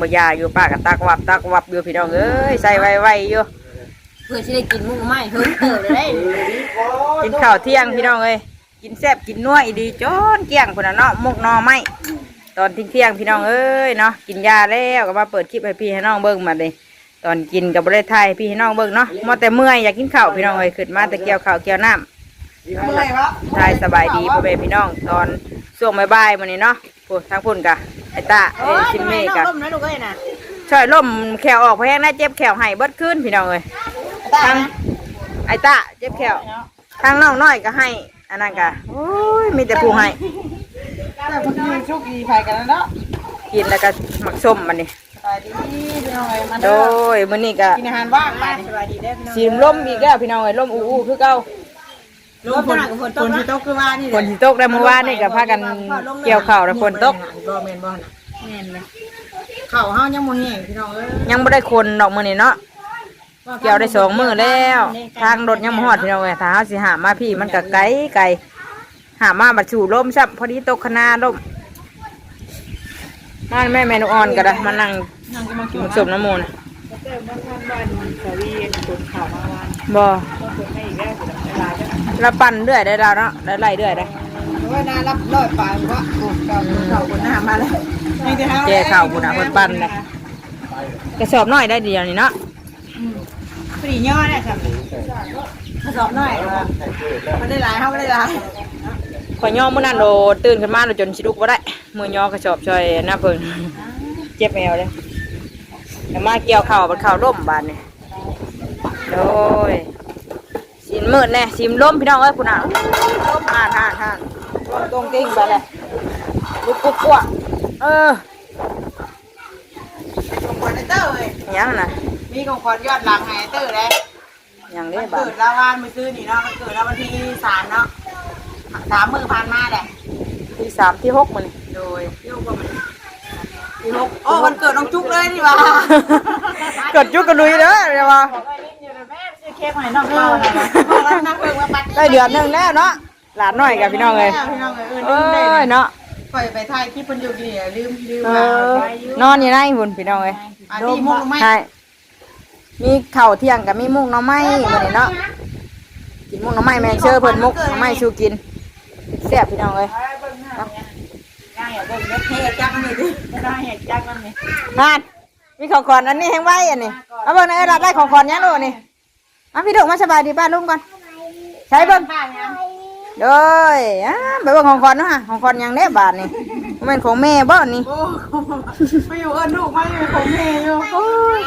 บ่ยาอยู่ป้าก็ตักวับตักวับอยู่พี่น้องเอ้ยใส่ไว้ๆอยู่เพื่อสิได้กินมุ้งไม้เฮิงเติบได้กินข้าวเที่ยงพี่น้องเอ้ยกินแซ่บกินนัวอีดีจนเกลี้ยงพุ่นน่ะเนาะมุกหนอไม้ตอนเที่ยงๆพี่น้องเอ้ยเนาะกินยาแล้วก็มาเปิดคลิปให้พี่ให้น้องเบิ่งมาเลยตอนกินกับ่ได้ถ่ายให้พี่ให้น้องเบิ่งเนาะมอแต่เมื่อยอยากกินข้าวพี่น้องเอ้ยขึ้นมาแต่เกี่ยวข้าวเกี่ยวน้ำ เมื่อยปะถ่ายสบายดีพ่อแม่พี่น้อง ตอนช่วงบ่ายๆมื้อนี้เนาะพูดทางพุ่นกะไอ้ตาไอ้ชิมเมกะต้มนะลูกเอ้ยน่ะช่วยล่มแขวออกแพงนะเจ็บแขวให้เบิดขึ้นพี่น้องเอ้ยทางไอ้ตาเจ็บแขวทางน้องน้อยก็ให้อันนั้นกะโอ้ยมีแต่ผู้ให้แต่พอดีโชคดีไผ่กันแล้วเนาะกินแล้วก็หมักส้มมันนี่สบายดีพี่น้องเอ้ยมาโดเด้อยมื้อนี้ก็กินอาหารว่างไปสบายดีเด้อพี่น้องสีลมอีกแล้วพี่น้องเอ้ยลมอู้ๆคือเก่า ลมฝนฝนฝนที่ตกคือว่านี่ฝนสิตกได้เมื่อวานนี่ก็พากันเกี่ยวข้าวแล้วฝนตกบ่แม่นบ่น่ะแม่นเลยข้าวเฮายังบ่แห้งพี่น้องเอ้ยยังบ่ได้คนดอกมื้อนี้เนาะเกี่ยวได้สองมือแล้ว ทางรถยังมหอดพี่น้องเอ้ยถ้าเฮาสิหามาพี่มันก็ไกลไกลหามาบัดสู่ลมซับพอดีตกคณาลมมาแม่แม่นุอ่อนก็ได้มานั่งนั่งจะมากิกินนสมน้ำมูลเติมบ้านท่านบ้านสวีฝนข่าวมาวันบ่ ก็ฝนไม่อีกแล้วเวลาจะแล้ว ปั่นเรื่อยได้แล้วเนาะได้ไล่เรื่อยได้เพราะว่าน่ารับร้อยปลายว่าโอ้ก็ข่าวคนหน้ามาแล้วนี่ที่เฮาแจข่าวพุ่นน่ะเพิ่นปั่นเลยกระสอบน้อยได้เดียวนี่เนาะปรีย่อเนี่ยครับผสมหน่อยว่ามันได้หลายเฮาไม่ได้หลายข่อยย่อมื้อนั้นโดตื่นขึ้นมาโดจนสิลุกบ่ได้มือย่อกระสอบช่วยหน้าเพิ่นเจ็บแอวเลยแต่มาเกี่ยวข้าวบัดข้าวล่มบาดนี่โดย สินมืดแน่สิมล้มพี่น้องเอ้ยคุณอะล้มห่านห่านห่านล้มตรงกิ้งไปเลยลุกกุ๊กกัวเออของขวัญไอเตอร์เลยยังนะมีของขวัญยอดหลังไงไอเตอร์เลยยังมัได้นบ้าเกิดลาวานมือซื้อนี่เนาะมันเกิดแล้ววันที่สามเนาะสามมือผ่านมาแหละที่สามที่หกมันโดยโยกว่ามันที่หกโอ้วันเกิดน้องจุ๊กเลยนี่ว่าเกิดจุกกระลุยเด้อเดี๋ยวว่า เค้กใหม่น้องเล่าอะไรมานักเพิ่งมาปัดได้เดือนหนึ่งแล้วเนาะหลานน้อยกับพี่น้องเลยพี่น้องเลยเอเอ้อลืมได้ยเนาะปล่อยไปถ่ายคลิปเพิ่นอยู่กี่ลืมลืมเอมาอนอนอยู่ในหุ่นพี่น้องเลยอันนี้มุกไม่ใช่มีข้าวเที่ยงกับมีมุกหน้ำไม้วันนี้เนาะกินมุกหน้ำไม้แมงเชื่อเพิ่นมุกหน้ำไม้ชูกินแซ่บพี่น้องเลยได้อย่าเบิ่งเฮ็ดจักมันนี่ดิได้เฮ็ดจักมันนี่งานมีของขวัญอันนี้แห้งไว้อันนี้เอาเบิ่งในกระดาษได้ของขวัญยังดูนี่ เอาพี่ดุมาสบายดีป้าลุงก่อนใช้เบิ่งบ้านยังเด้ยอ่าไปเบิ่งของขวัญเนาะฮะของขวัญยังได้บาทนี่บ่แม่นของแม่บ่นี่โอ้ไม่อยู่เอิ้นลูกมาอยู่ของแม่อยู่โอ้ย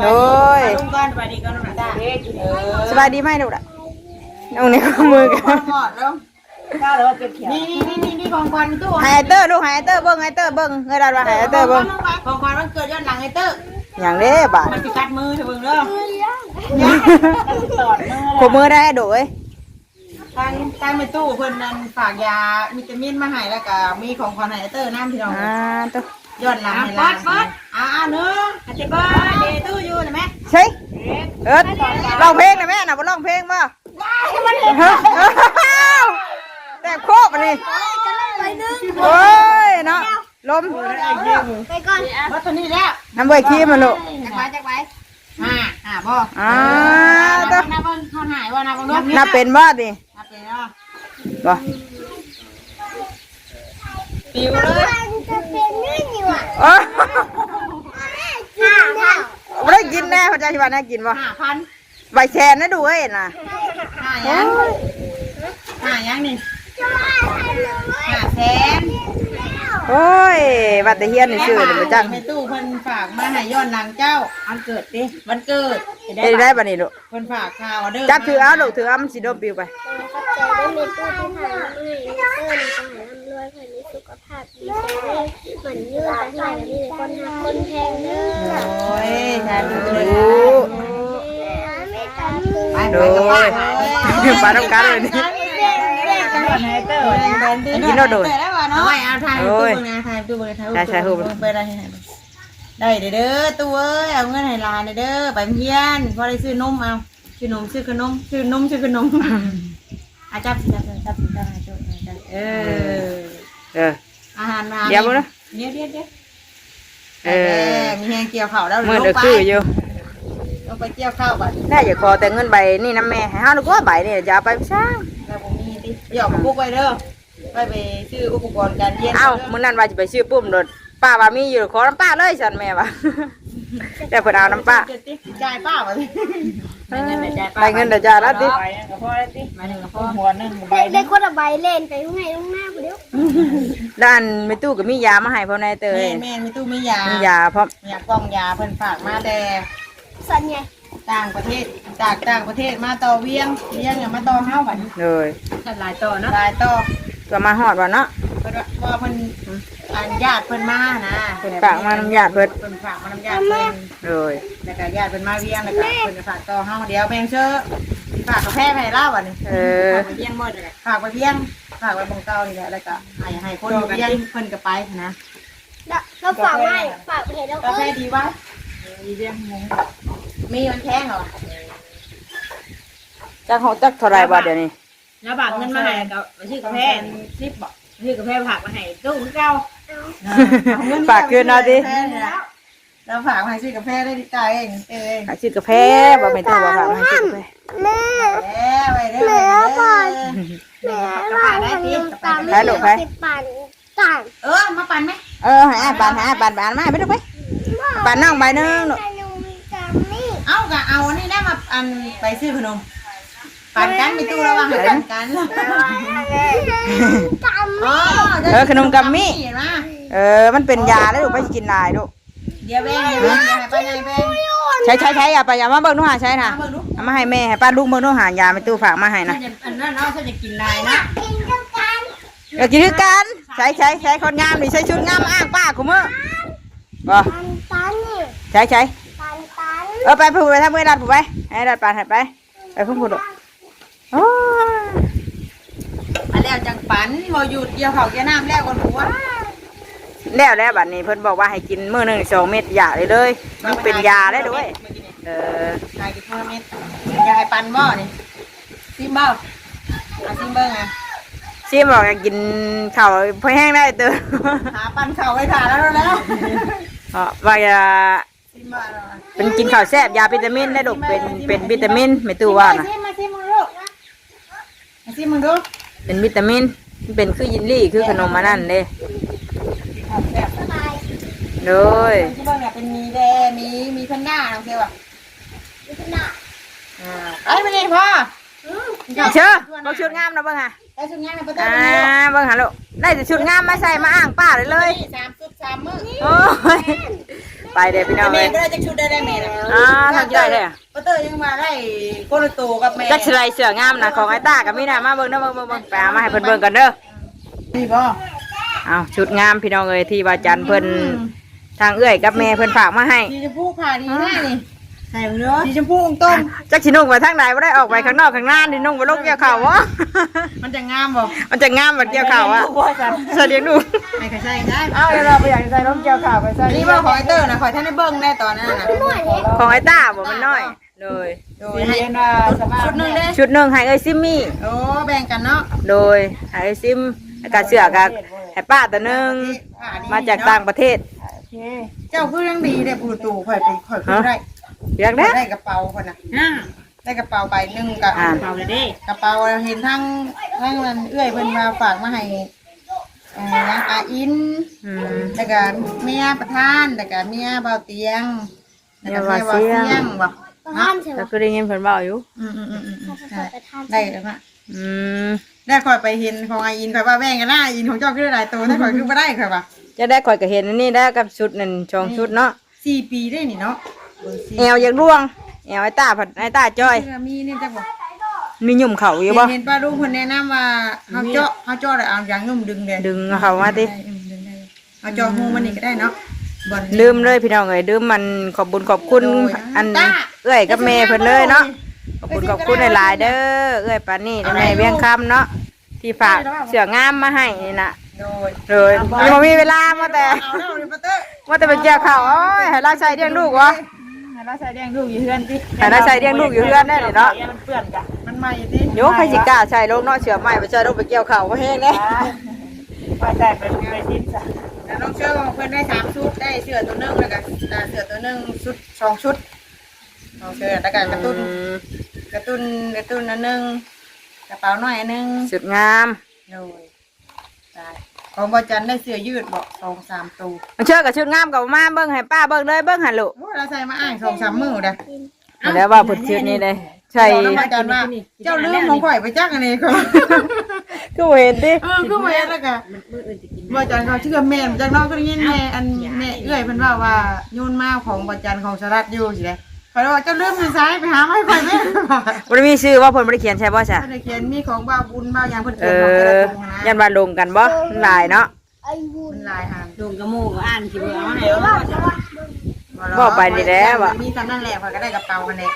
โอ้ยลุงก่อนสวัสดีก่อนนะจ้าเออสบายดีไหมลูกล่ะน้องนี่ก็มือกันหมดแล้วก้าเลยว่าเก็บเขียวนี่นี่นี่นี่ของควันตู้ให้ไอ้เตอร์ลูกให้ไอ้เตอร์เบิ่งให้ไอ้เตอร์เบิ่งเงยดาว่าให้ไอ้เตอร์เบิ่งของควันมันเกิดย้อนหลังไอ้เตอร์อย่างเด้บาทมันสิกัดมือเถอะเบิ่งเด้อ ตอดมือขมือได้ให้ดูเอ้ยทางทางไปตู้เพิ่นนั่นฝากยาวิตามินมาให้แล้วก็มีของควันให้ไอ้เตอร์น้ำที่เราอ่าตัวย้อนหลังให้ล่ะอ่าเนื้ออาจจะบ้าเดตู้อยู่นะแม่ใช่เอิร์ดร้องเพลงนะแม่น่ะบ่ร้องเพลงบ่ฮะแต่โคบอันนี้ไปนึงโอ้ยเนาะลมไปก่อนว่าตัวนี้แล้วน้ำเบยขี้มันลูกจักไว้จักไว้ อ่าอ่าบ่อ่าตัตัววนับเบิ่งเขาหายว่านับเบิ่งด้วยน่าเป็นบ่ดินับเป็นเนาะบ่ปิวเลยจะเป็นนี่นี่ว่ะโอ้ยค่ะค่ะบ่ได้กินแน่พระเจ้าชิบาน่ากินบ่ห้าพันใบแชนนะดูเอ้ยน่ะห้ายังห้ายังนี่ ห้าแสนโอ้ยบัดแต่เฮียนนี่ชื่อนี่บ่จังแม่ตู้เพิ่นฝากมาให้ย้อนหลังเจ้าวันเกิดดิวันเกิดเอ้ยได้บัดนี้ลูกเพิ่นฝากข่าวเด้อจับถือเอาลูกถือเอามันสิโดนปิวไปขอบใจได้มีตู้ที่หาไม่เตอร์ในการร่ำรวยผ่านมีสุขภาพดีใจได้เหมือนยืดไปหามีคนหักคนแพงเด้อโอ้ยชาดูเลยดูไม่ตันคื อไปโดไปยปลาต้องการเลยนี่กินแล้วโดดได้ป่ะเนาะเอาถ่ายตู้เบิ่งนะถ่ายตู้เบิ่งถ่ายใช่ใช่รูปไปได้ให้ได้เด้อตู้เอ้ยเอาเงินให้หลานเด้อไปเฮียนพอได้ซื้อนมเอาซื้อนมซื้อขนมซื้อนมซื้อขนมอาจับจับจับจับจับจับเออเอออาหารมาเดี๋ยวบ่นะเดี๋ยวเดี๋ยวเดี๋ยวเออมีแหงเกี่ยวข้าวแล้วมือลเดืองไปคืออยู่ลงไปเกี่ยวข้าวบัดได้อย่าขอแต่เงินใบนี่น้ำแม่ให้เฮาดีกว่าใบนี่จะเอาไปสร้างแล้วผม มีดิหยอกปุ๊กไว้เด้อไปไปซื้ออุปกรณ์การเรียนเอ้ามื้อนั้นว่าจะไปซื้อปุ้มโดดป้าว่ามีอยู่ขอน้ำป้าเลยฉันแม่ว่าแต่เพิ่นเอาน้ำป้าจ่ายป้าบ่ดิได้เงินได้จ่ายแล้วติไปกับพ่อแล้วติมาหนึ่งกับพ่อหัวหนึ่งใบได้ได้คนละใบเล่นไปข้างในข้างหน้าคนเดียวด้านแม่ตู้ก็มียามาให้พ่อในเตยแม่แม่มีตู้มียามียาพร้อมมียากล่องยาเพิ่นฝากมาแต่สันไง ต่างประเทศจากต่างประเทศมาต่อเวียงเวียงเนี่ยมาต่อเฮาบัดเลยตัดลายต่อเนาะลายต่อก็มาฮอดว่าเนาะเพิ่นว่าเพิ่นอันญาติเพิ่นมานะเพิ่นฝากมาน้ำญาติเพิ่นเพิ่นฝากมาน้ำญาติเพิ่นเลยแล้วก็ญาติเพิ่นมาเวียงแล้วก็เพิ่นจะฝากต่อเฮาเดี๋ยวแบ่งเชื่อฝากกาแฟไปให้เล่าบัดนี้เออฝากไปเวียงหมดเลยฝากไปเวียงฝากไว้บงเก่านี่แหละแล้วก็ให้ให้คนอยู่เวียงเพิ่นก็ไปนะแล้วเราฝากไว้ฝากไปเห็นแล้วกาแฟเอ้ยดีวะมีเรื่องงง มีมันแพงเหรอจักเฮาจักเท่าไหร่บาทเดี๋ยวนี้แล้วบากเงินมาให้กับมาชื่อกาแฟซิบบอกชื่อกาแฟผักมาให้ตู้คือเก่าฝากคืนเอาดิเราฝากมาให้ซื้อกาแฟได้ดีใจเองเองหาซื้อกาแฟบ่แม่นตู้บ่ฝากมาให้ซื้อกาแฟแม่แล้วไปเด้อแม่ก่อนแม่แม่ว่าทำยังตามไม่สิบปันต่างเออมาปั่นไหมเออให้อ้ายปานให้อ้ายปานปานมาไปดูไปปานน้องใบหนึงลูก แต่ยังมีตามนี่เอากะเอาอันนี้ได้มาอันไปซื้อขนมปั่นกันมีตู้ระวังให้ปั่นกันตามอ๋อเออขนมกัมมี่ เห็นไหมเออ มันเป็นยาแล้วลูกไปกินหลายลูกเดี๋ยวแบงเดี๋ยวแบงเดี๋ยวให้ไปไงแบงใช้ใช้ใช้อย่าไปอย่ามาเบิ่งหนูหาใช้นะเอามาดูเอามาให้แม่ให้ป้าลูกเบิ่งหนูหายาแม่ตู้ฝากมาให้นะอันนั้นเนาะฉันจะกินลายนะกินกันกันอยากกินคือกันใช้ใช้ใช้คนงามนี่ใช้ชุดงามมาอ้างป้ากูมื้อบ่ปันปันนี่ใช้ใช้ปันปันเออไปพูดไปทำเมื่อรัดผูไปให้รัดปานให้ไปไปพุ่งพูดโอ้ยมาแล้วจังปันพอหยุดเกี่ยวเขาเกี่ยวน้ำแล้วก่อนหัวแล้วแล้วบัดนี้เพิ่นบอกว่าให้กินมื้อหนึงสองเม็ดยาเลยเลยมันเป็นยาได้ด้วยเออนายกินเท่าเม็ดอยากให้ปันบ่นี่ซิมบ่เอาซิมเบิ้งอะซีบอกอยากกินข้าวพอแห้งได้เด้อหาปันเข่าไว้ถ่าแล้วแล้วเพราะว่าจะซิมบ่ เนาะเป็นกินข้าวแซ่บยาวิตามินได้ดอกเป็นเป็นวิตามินไม่ตู้ว่านะซิมมาซิมมึงลูกมาซิมมึงดูเป็นวิตามินมันเป็นคือยินลี่คือขนมมานั่นเด้เอาแบบสบายโดยที่เบิ้งเนี่ยเป็นมีแดมีมีพันหน้าน้องเซลอะมีขนาดอ่าไอ้ไม่ได้พ่อเชื่อบอกชุดงามนะเบิ่งฮะได้ชุดงานในประตูอ่านี้เบิ่งหาลูกได้แต่ชุดงามมาใส่มาอ้างป้าเลยเลยสามชุดสามมื้อโอ้ย ไปเด้อพี่น้องเลแม่ยก็ได้จักชุดได้ได้แม่นะอ่าทำใจเลยอะป้าเตอร์ยังมาได้โกโลโตกับแม่จักสไลเสืองามนะของไอ้ตากับมีนะมาเบิ่งเด้อเบิ่งเบิ่งเบิ่งไปเอามาให้เพิ่นเบิ่งกันเด้อ นี่บ่เอาชุดงามพี่น้องเอ้ยที่ว่าจันเพิ่นทางเอื้อยกับแม่เพิ่นฝากมาให้สีชมพูผ่าดีแน่นี่ ใส่เนื้อสีชมพูองต้มจักสินุ่งไปทางไหนบ่ได้ออกไปข้างนอกข้างหน้านี่นุ่งไปลงเกี่ยวข้าววะมันจะงามบ่มันจะงามแบบเกี่ยวข้าวอะใส่เลี้ยงดูไม่เคยใส่ได้เอาเดี๋ยวเราไปอยากใส่ลงเกี่ยวข้าวไปใส่อันนี้ว่าของไอเตอร์นะขอท่านได้เบิ้งได้ตอนนั้นนะหน่อยเล็กของไอ้ตาบ่มันน้อยเลยโดยให้ชุดหนึงเด้ชุดหนึงให้เอ้ยซิมมี่โอ้แบ่งกันเนาะโดยให้เอ้ยซิมแล้วก็เสื้อกับให้ป้าตัวหนึงมาจากต่างประเทศเจ้าคือยังดีเด้ปูตู่ข่อยไปข่อยคือได้ อยากได้ ได้กระเป๋าคนน่ะอ่าได้กระเป๋าใบหนึงกับอ่า เป่าเลยดิกระเป๋าเห็นทั้งทั้งนั้นเอื้อยเพิ่นมาฝากมาให้เอ่อยังอาอิน อืม แล้วก็เมียประธานแล้วก็เมียเบาเตียงแล้วก็เมียเบาเมียเบาเตีเตียยงงบ่บ้านเถแล้วอะก็ได้ยินเพิ่นเว้าอยู่ อืมอืมอืมอืมอืมถ้าไปทานได้แล้วมาอืมได้คอยไปเห็นของอาอินคอยว่าแบ่งกันหน้าอาอินของเจ้าคือหลายตัวได้คอยคือบ่ได้คอยว่าจะได้ข่อยก็เห็นอันนี่ได้กับชุดนั่นชองชุดเนาะ สี่ปีได้นี่เนาะเบอร์สี่ แอวอยากร่วงแอวไอ้ตาผัดไอ้ตาจ้อยเสื้อมีนี่จังบ่มีหยุ่มเข่าอยู่บ่เห็นป้าลุงคนแนะนำว่าเฮาเจาะเฮาเจาะแล้วเอายางนุ่มดึงเลยดึงเขามาติได้อืมดึงได้เอาเจาะหูมันนี่ก็ได้เนาะบ่อนลืมเลยพี่น้องเอ้ยลืมมันขอบบุญขอบคุณโดยอันตาเอ้อยกับแม่เพิ่นเลยเนาะขอบคุณขอบคุณหลายๆเด้อเอ้อยปานนี่และแม่เวียงคำเนาะที่ฝากเสื้องามมาให้นี่น่ะโดยเลยยังบ่มีเวลามาแต่เอาแล้วนี่ป้าเตอร์มาแต่ไปเกี่ยวข้าวโอ้ยให้เราใส่เลี้ยงลูกวะ ให้เราใส่แดงลูกอยู่เฮือนสิให้เราใส่เลี้ยงลูกอยู่เฮือนได้เลยเนาะ มันเปื้อนจ้ะมันใหม่ติโยใครสิกล้าใส่ลงเนาะเสือใหม่ไปใส่ลงไปเกี่ยวข้าวบ่แห้งเด้ไปใส่ไปไปทิ้งจ้ะเอาน้องเชื่อเพื่อนได้สามชุดได้เสื้อตัวหนึงแล้วก็อ่าเสื้อตัวหนึงชุดสองชุดน้องเชื่อแล้วก็กระตุ้นอืมกระตุ้นกระตุ้นอันหนึงกระเป๋าหน่อยอันหนึงสุดงามโดยตาย ของบอจันได้เสื้อยืดบอกสองสามตัวมันเชื่อกับชุดงามกับมาเบิ่งให้ป้าเบิ่งเลยเบิ่งหันลูกโอ้เราใส่มาอ้างสองสามมือเด้อแล้วว่าผลชุดนี้เลยใช่บอกน้องบอจันว่าเจ้าลืมของข่อยไปจักอันนี้เขาก็เห็นดิเออคือมาแล้วก็มื้ออื่นจะกินบอจันเขาเชื่อแม่นจากน้องก็ได้ยินแม่อันแม่เอื้อยเพิ่นว่าว่าโยนมาของบอจันของสรัดอยู่สิเด้เขาเลยว่าเจ้าลืมมือซ้ายไปหาไม้ข่อยแม่บ่ได้มีชื่อว่าเพิ่นบ่ได้เขียนใช่บ่จ้ะเพิ่นได้เขียนมีของบ้าบุญบ้าหยังเพิ่นเอเขียนของแต่ละอ ตรงนะยันว่าลงกันบ่มันหลายเนาะไอ้บุญมันลายหันลงกระมูกอ่านสิบ่เอาให้เอาว่าจะบ่ไปนี่แหล้วว่ะมีตอนนั้นแหละข่อยก็ได้กระเป๋ากันแหละ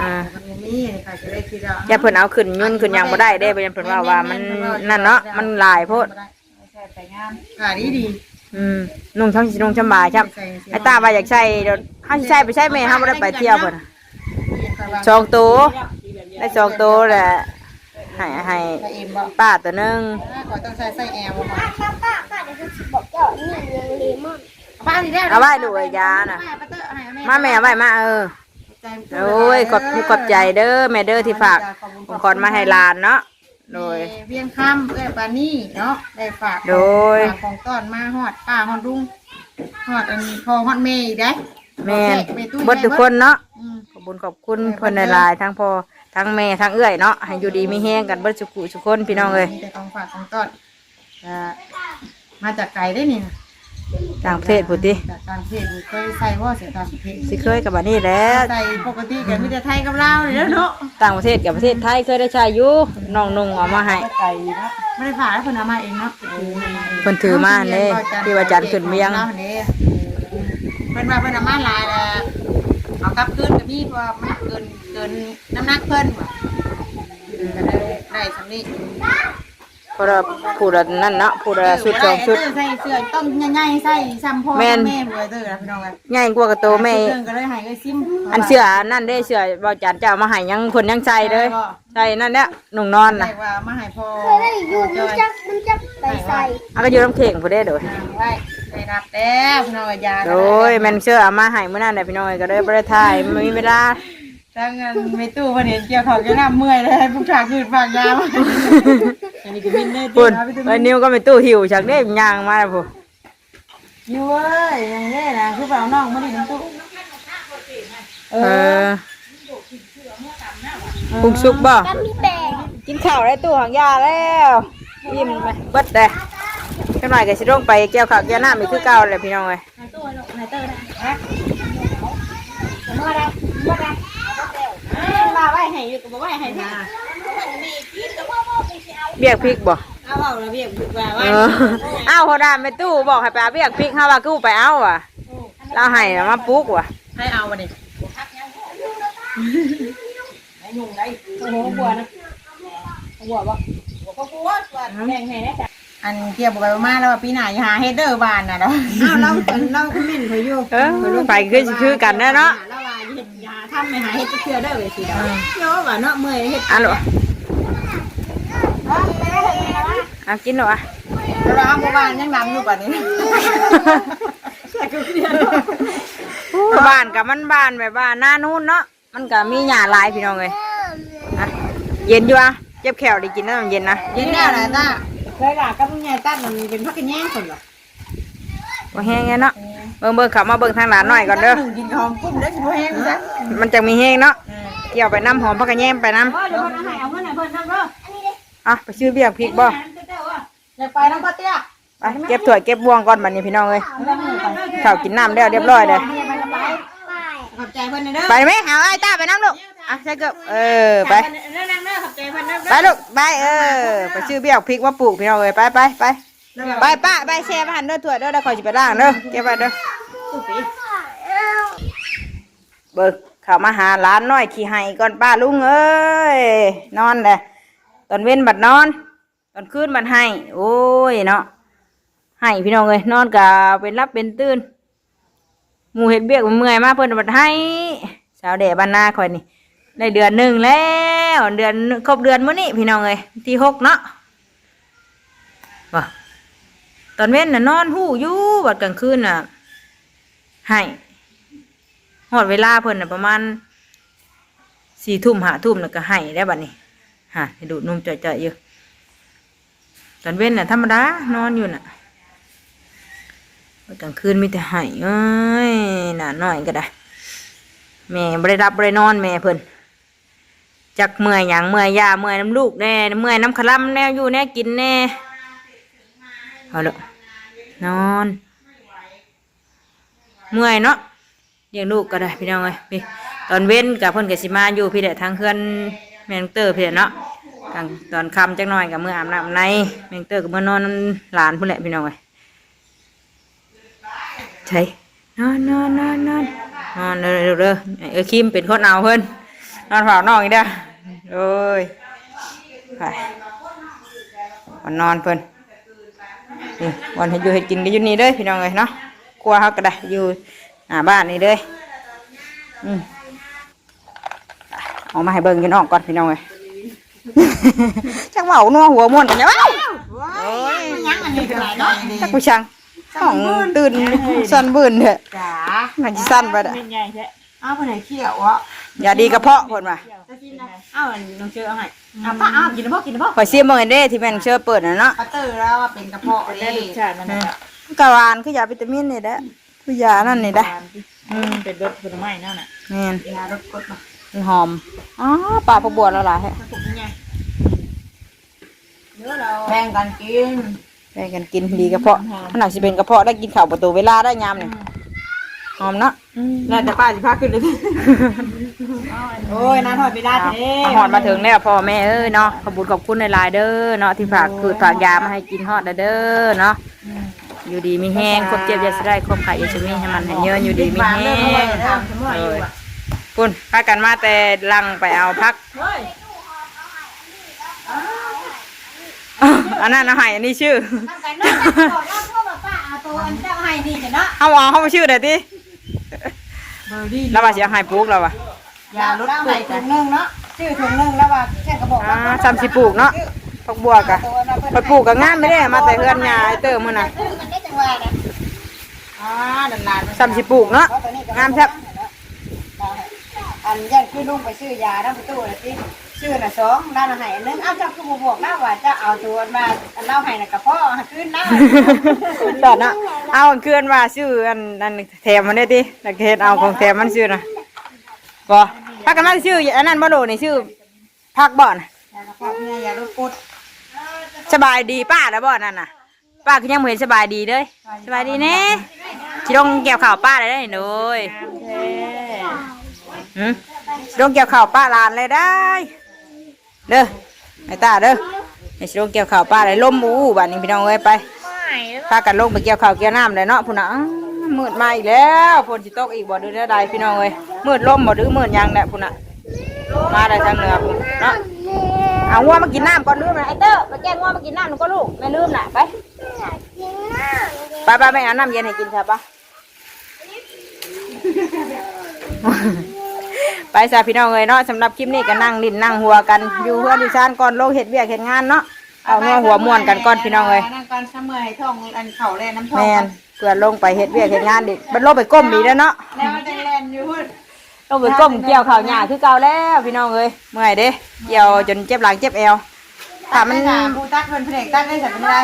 อ่า มันมีนี่ค่ะจะได้คิดว่าอย่าเพิ่นเอาขึ้นยุ่นขึ้นหยังบ่ได้เด้บ่ยันเพิ่นว่าว่ามันนั่นเนาะมันหลายโพดค่ะดีดี อืมนุ่งช่างสินุ่งชำบายครับไอ้ตาว่าอยากใช้เดี๋ยวเฮาสิใช้ไปใช้แม่เฮาบ่ได้ไปเที่ยวเพิ่นน่ะสองตัวได้สองตัวแหละให้ให้ใส่เอ็มบ่ป้าตัวหนึงขอต้องใส่ไส้แอลมา ป้าป้าป้าเดี๋ยวฉันจะบอกเจ้านี่เรื่องเลมอนป้าดีแล้วเอาไว้ดูไอ้ยาน่ะ มาแม่เอาไว้มาเออ โอ้ยขอบขอบใจเด้อแม่เด้อที่ฝากของขอนมาให้หลานเนาะ โดย เวียงค่ำเอ้ยปานี่เนาะได้ฝากโดย ฝากของต้อนมาฮอดป้าฮอดลุงฮอดอันพอฮอดเมย์อีกได้แม่นเบิดทุกคนเนาะอืมขอบคุณขอบคุณเพิ่นหลายๆทั้งพ่อทั้งแม่ทั้งเอื้อยเนาะให้อยู่ดีมีแฮงกันเบิดสุขุสุกคนพี่น้องเอ้ยมีแต่ของฝากของต้อนอ่ามาจากไกลได้นี่นะ ต่างประเทศพุ่นติจากต่างประเทศนี่เคยใส่ว่าเสียต่างประเทศสิเคยกับบัดนี้แหล้ว ใส่ปกติกันมีแต่ไทยกับลาวเลยเนาะต่างประเทศกับประเทศไทยเคยได้ใช้อยู่น้องนุ่งเอามาให้ไก่เนาะไม่ได้ฝากให้เพิ่นเอามาเองเนาะเพิ่นถือมาเด้ที่ว่าจันทร์ขึ้นเวียงเพิ่นว่าเพิ่นเอามาหลายแล้วเอากลับคืนกับพี่เพราะว่ามันเกินเกินน้ำหนักเพิ่นว่ะก็ได้ได้สำนี้ เพราะว่าผู้ละนั่นเนาะผู้ละชุดสองชุด ใส่เสื้อต้องใหญ่ๆใส่ซ้ำพ่อแม่นแม่บ่เด้อนะพี่น้องกันใหญ่กว่ากระโตแม่เสื้อก็เลยให้เอ้ยซิมอันเสื้อนั่นเด้เสื้อบ่จันเจ้ามาให้ยังเพิ่นยังใส่เลยใส่นั่นเนี่ยนุ่งนอนได้น่ะว่ามาให้พ่อเคยได้อยู่มันจะมันจะไปใส่อันก็อยู่น้ำเข่งพุ่นเด้โดยไว้ได้รับแล้วพี่น้องยาโดยแม่นเสื้อเอามาให้มื้อนั้นน่ะพี่น้อยก็เลยบ่ได้ถ่ายไม่มีเวลา ทั้งเงินไม่ตู้เพิ่นเห็นเกี่ยวเขาจะน้ำเมื่อยเลยให้ผู้ชายคืนฝากยามาอันนี้ก็บินได้พุ่นไอ้นิ้วก็ไม่ตู้หิวจากเด้ย่างมาแล้วพุ่นอยู่เว้ยอย่างนี้นะคือเปล่าน้องมาดิน้ำตู้เออปุกสุกบ่ก็มีแบ่งกินข้าวได้ตู้หางยาแล้วยิ้มไปเบิดเลยจังหน่อยก็สิลงไปเกี่ยวข้าวเกี่ยวน้ำอีกคือเก่าแหละพี่น้องเอ้ยมาไว้ให้อยู่ก็บ่ไว้ให้ท่าเบียกพริกบ่เอาเอาระเบียบว่าเอไว้ออ้าวเขาดามไปตู้บอกให้ไปเอาเบียกพริกเฮาว่ากูไปเอาว่ะเราให้มาปลูกว่ะให้เอามาดิโอ้โหบัวนะบัวบ่บัวก็บัวบัวแบ่งให้ได้จ้ะอันเกี่ยวบอกไปมาแล้วว่าปีหน้าอย่าหาเฮดเดอร์บานน่ะเนาะอ้าวเราเราคุณมิ่นเขาอยู่เออไปคือสิคือกันแน่เนาะแล้วว่าเฮ็ด ยาทำไม่หาเฮ็ดจะเชื่อได้เว้ยสิเด้อเนาะว่าเนาะเมื่อยเฮ็ดอันหรอเอากินหรอวะแล้วเราเอาบ้านยังดำอยู่ป่านนี้บ้านกับมันบ้านแบบว่าหน้านู้นเนาะมันก็มีหญ้าหลายพี่น้องเลยอะเย็นอยู่อะเจ็บแขวได้กินน้ำเย็นนะยินแล้วนะจ้าเคยล่ะกับมึงใหญ่ตั้นมันเป็นพักกันแย่งคนเหรอว่าแห้งไงเนาะ เบิ่งเบิ่งเขับมาเบิ่งทางหลานหน่อยก่อนเด้อ กินหอมกุ้มได้สิบ่แห้งซะมันจะมีแห้งเนาะเกี่ยวไปน้ำหอมพักกระแยมไปน้เดี๋ยวคนให้เอาเงินให้เพิ่นนำเด้ออะไปซื้อเบี้ยพริกบ่อยากไปน้ำปลาเตี้ยไปเก็บถ้วยเก็บบวงก่อนบัดนี้พี่น้องเอ้ยข้าวกินน้ำแล้วเรียบร้อยเลยขอบใจเพิ่นเด้อไปไหมเอาไอ้ตาไปน้ำลูกอะใช่เกือบเออไป ไปลูกไปเออไปซื้อเบี้ยพริกมาปลูกพี่น้องเอ้ยไปไปไป ไปป้าไปแช่มาหันเด้อถ้วยเด้อเดี๋ยวคอยจะไปล้างเด้อเก็บไว้เด้อเบิกเข้ามาหาหลานน้อยขี่ไห้ก่อนป้าลุงเอ้ยนอนเลยตอนเว้นบัดนอน ตอนคืนบัดให้โอ้ยเนาะให้พี่น้องเอ้ยนอนกะเป็นรับเป็นตื่นหมูเห็ดเบี้ยกเมื่อยมากเพิ่นบัดให้สาวแด่บ้านนาคอยนี่ได้เดือนหนึ่งแล้วเดือนครบเดือนมื้อนี้พี่น้องเอ้ยที่หกเนาะว่ ตอนเว้นน่ะนอนหู้อยู่บัดกลางคืนน่ะให้หอดเวลาเพิ่นน่ะประมาณสี่ทุ่มห้าทุ่มแล้วก็ให้ได้วบัดนี้ฮะให้ดูดนมจ่อยๆอยู่ตอนเว้นน่ะธรรมดานอนอยู่น่ะบัดกลางคืนมีแต่ให้เอ้ยน่ะน้อยก็ได้แม่บ่ได้รับบ่ได้นอนแม่เพิ่นจักเมื่อยหยังเมื่อยยาเมื่อยน้ำลูกแน่เมื่อยน้ำขลำแน่อยู่แน่กินแน่ เอาละนอน เมื่อยเนาะเลี้ยงลูกก็ได้พี่น้องเอ้ยพี่ตอนเว้นกับเพิ่นก็สิมาอยู่พี่แหละทางเพื่อนแมงเตอร์พี่แหละเนาะกลางตอนค่ำจักหน่อยกับเมื่ออาบน้ำในแมงเตอร์กับเมื่อนอนหลานพุ่นแหละพี่น้องเอ้ยใช่นอนนอนนอนนอนนอนเร็วเร็วเออคิมเป็นคนเอาเพิ่นนอนเฝ้านอกอีกเด้อโอ้ยไปนอนเพิ่นนี่ วันให้อยู่ให้กินก็อยู่นี่เด้อพี่น้องเอ้ยเนาะครัวเขาก็ได้อยู่หน้าบ้านนี่เด้ออืมเอามาให้เบิ่งอยู่นอกก่อนพี่น้องเอ้ยจักเว้านัวหัวม่วนกันเนี่ยเว้าโอ้ยยังอันนี้ก็ได้เนาะจักผู้ช่างห้องตื่นสั่นบื่นเถอะจ๋ามันสิสั่นไปเด้อเป็นใหญ่แท้เอาไปไหนเขี้ยวอะอย่าดีกระเพาะเพิ่นว่า จะกินนะเอาอันน้องเชื่อเอาให้เอาป้าเอากินนะพ่อกินนะพ่อข่อยซิมเบิ่งให้เด้ที่แม่นเชื่อเปิดน่ะเนาะปัตเตอร์แล้วว่าเป็นกระเพาะได้ได้รสชาติมันนะกะหวานคือยาวิตามินนี่แหละคือยานั่นนี่เด้ออืมเป็นรสผลไม้นั่นน่ะแม่นยารสกดมามันหอมอ๋อปลาพวกบัวแล้วล่ะฮะถ้าถูกยังไงเดี๋ยวเราแบ่งกันกินแบ่งกันกินดีกระเพาะขนาดสิเป็นกระเพาะได้กินข้าวประตูเวลาได้ยามเนี่ย หอมเนาะแล้วแต่ป้าจะพาขึ้นเลยโอ้ยนานหอดเวลาเด้หอดมาถึงแล้วพ่อแม่เอ้ยเนาะขอบคุญขอบคุณในลายๆเด้อเนาะที่ฝากคือฝากยามาให้กินฮอดเด้อเนาะอยู่ดีมีแห้งครบเจ็บอยาสิได้ครบไข่อยาสิมีให้มันให้เยอะอยู่ดีมีแห้งเออคุณพากันมาแต่ลังไปเอาพักเฮ้ยอันนั้นเอาให้อันนี้ชื่อทำกันเนาะบอกว่าพ่อบอกป้าเอาตัวอันเจ้าให้นี่กันเนาะเอาเอาเขามาชื่อเดี๋ยวดิ เบอร์ดี้แล้วว่าสิเอาให้ปลูกแล้วว่ะ ยาลดปลูกถุงนึงเนาะชื่อถุงนึงแล้วว่าแค่กระบอกอ่าซ้ำสิปลูกเนาะพักบัวกะไปปลูกกับงานไม่ได้มาแต่เฮือนยาไอ้เติมมื้อน่ะมันได้จังหวะนะอ่าดันลานซ้ำสิปลูกเนาะ งามแซ่บอันยันคือลุงไปซื้อยาทั้งประตูนะที่ ชื่อน่ะสองร้านอาหารอันนึงเอาเจ้าคือบ่บอกนะว่าจะเอาตัวมาอันเล่าให้น่ะกับพ่อขึ้นนะตอนน่ะเอาอันเคลื่อนว่าชื่ออันอันแถมมันได้ติแล้วก็เฮ็ดเอาของแถมมันชื่อน่ะบ่พักกันมันชื่ออันนั้นบ่โดนี่ชื่อพักบ่น่ะยากระเพาะเนี่ยยาลดกรดสบายดีป้าแล้วบ่นั่นน่ะ ป้าคือยังบ่เห็นสบายดีเด้ยสบายดีแน่สิลงเกี่ยวข้าวป้าได้ได้โดยแท้หืมสิลงเกี่ยวข้าวป้าหลานเลยได้ เด้อไอ้ตาเด้อไอ้สิลงเกี่ยวข้าวป้าได้ลมอู้บัดนี้พี่น้องเอ้ยไปพากันลงไปเกี่ยวข้าวเกี่ยวน้ำเลยเนาะพุ่นน่ะมืดมาอีกแล้วฝนสิตกอีกบ่ดื้อได้พี่น้องเอ้ยมืดลมบ่ดื้อมืดยังแหละพุ่นน่ะมาได้ทางเหนือพุ่นเนาะเอางัวมากินน้ำก่อนลืมนะไอ้เต้ไปแก้งัวมากินน้ำหนูก็ลูกไม่ลืมน่ะไปไปไปไปเอาน้ำเย็นให้กินค่ะปะ ไปซะพี่น้องเอ้ยเนาะสำหรับคลิปนี้ก็นั่งลิ้นนั่งหัวกันอยู่เพื่อนดิฉันก่อนลงเห็ดเวียกเห็ดงานเนาะเอาหัวหัวม่วนกันก่อนพี่น้องเอ้ยนั่งก่อนเสมอให้ท้องอันเข่าแล่น้ำท้องแม่นเพื่อนลงไปเฮ็ดเวียกเฮ็ดงานดิมันลงไปก้มดีแล้วเนาะแล้วมันจะแล่นอยู่พุ่นลงไปก้มเกี่ยวข้าวหญ้าคือเก่าแล้วพี่น้องเอ้ยเมื่อยเด้เกี่ยวจนเจ็บหลังเจ็บเอวถ้ามันผู้ตัดเพิ่นเพลงตัดได้สักเป็นไร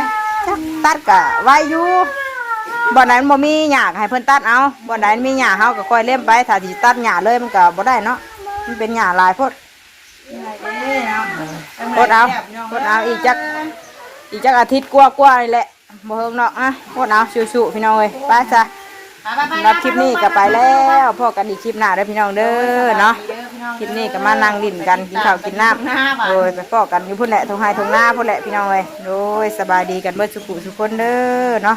ตัดก็ไว้อยู่ บ่อนไหนมันบ่มีหญ้าก็ให้เพิ่นตัดเอาบ่อนไหนมีหญ้าเฮาก็ค่อยเล่มไปถ้าสิตัดหญ้าเลยมันก็บ่ได้เนาะมันเป็นหญ้าหลายโพดโพดเอาโพดเอาอีกจักอีกจักอาทิตย์กว่าๆนี่แหละบ่เฮิงเนาะอะโพดเอาสู้ๆพี่น้องเอ้ยไปซะสำหรับคลิปนี้ก็ไปแล้วพ่อกันอีกคลิปหน้าเด้อพี่น้องเด้อเนาะคลิปนี้ก็มานั่งดิ่นกันกินข้าวกินน้ำโดยไปพ่อกันอยู่พุ่นแหละทงไห้ทงหน้าพุ่นแหละพี่น้องเลยโดยสบายดีกันเบิดสุขุสุขคนเด้อเนาะ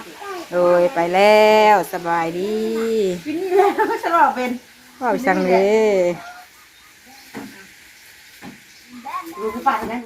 โดยไปแล้วสบายดีกินแล้วฉันบอกเป็นพ่อไปสั่งเลย รู้ป่ะนะ